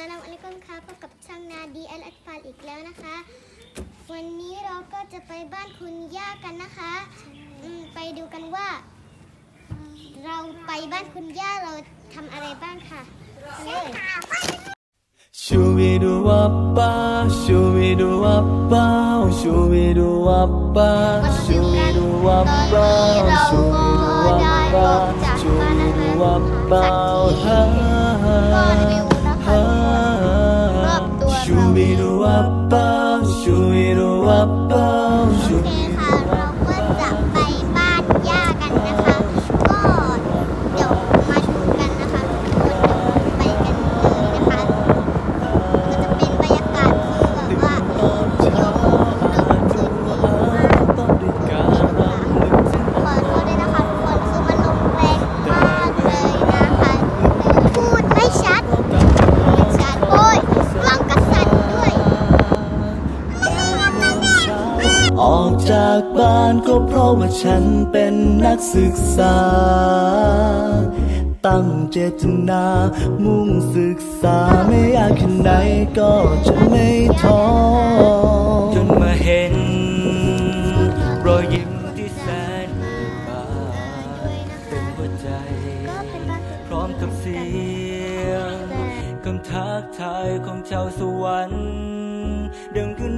สลามอะลัยกุมค่ะพบกับช่างนาดีอัลอัตฟาลอีกแล้วนะคะ วันนี้เราก็จะไปบ้านคุณย่ากันนะคะอืมไปดูกันว่า เราไปบ้านคุณย่าเราทำอะไรบ้างค่ะไปเลย Shoo-be-doo wop shoo-be-doo wop shoo-be-doo wop shoo-be-doo wop shoo-be-doo wop shoo-be-doo wop ha ha shoo-wee-doo-wop-bop, shoo-wee-doo-wop-bop. จากบ้านก็เพราะว่าฉันเป็นนักศึกษา ตั้งเจตนา มุ่งศึกษาไม่อยากแค่ไหนก็จะไม่ท้อจนมาเห็น รอยยิ้มที่แสนเบิกบานเต็มหัวใจ พร้อมกับเสียงคำทักทายของชาวสวรรค์ดังขึ้น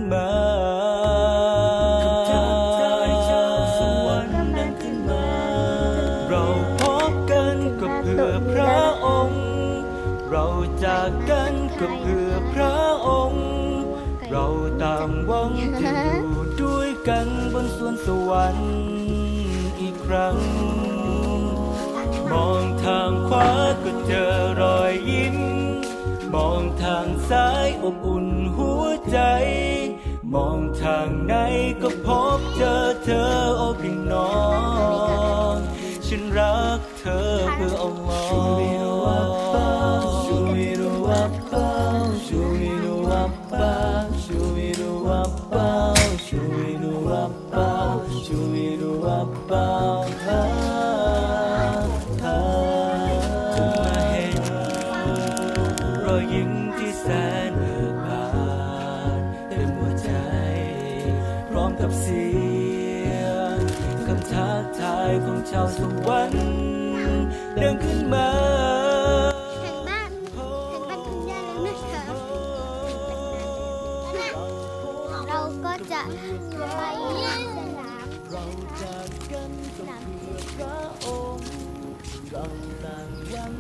นก็เพื่อพระองค์ เราต่างหวังจะอยู่ด้วยกันบนสวนสวรรค์อีกครั้ง มองทางขวาก็เจอรอยยิ้ม มองทางซ้ายอบอุ่นหัวใจ มองทางไหนก็พบ กับเสียงคำทักทายของชาวสวรรค์เดินขึ้นมาถึงบ้านถึงบ้านคุณย่าแล้วนะคะเราก็จะไปสนามเราจากกันก็เพื่อพระองค์เราต่างหวัง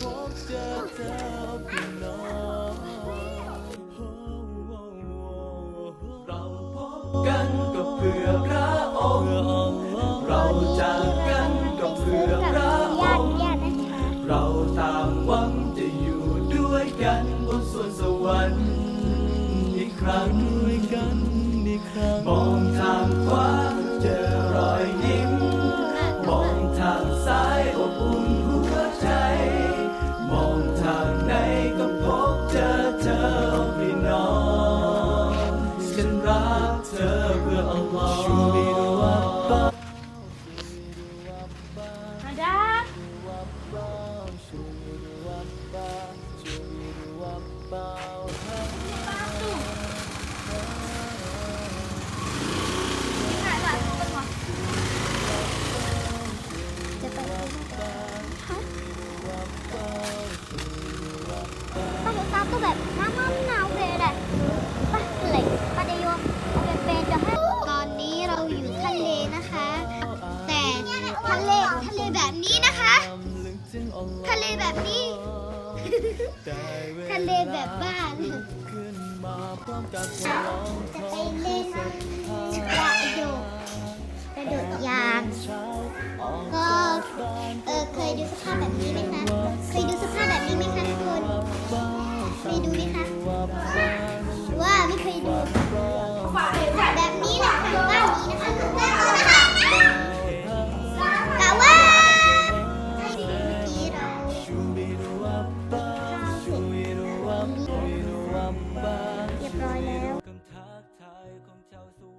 พบเจอพี่น้องเราพบกันก็เพื่อพระองค์เราจากกันก็เพื่อพระอญาติงค์ญาตินะคะเราต่างหวังจะอยู่ด้วยกันบนสวนสวรรค์อีกครั้งด้วยกันอีกครั้งมองทางขวา เทะเลแบบบ้านจะไปเล่นกระโดดกระโดดยางก็เออเคยดูสภาพแบบนี้ไหมคะเคยดูสภาพแบบนี้ไหมคะทุกคนเคยดูไหมคะว่าไม่เคยดู สวรรค์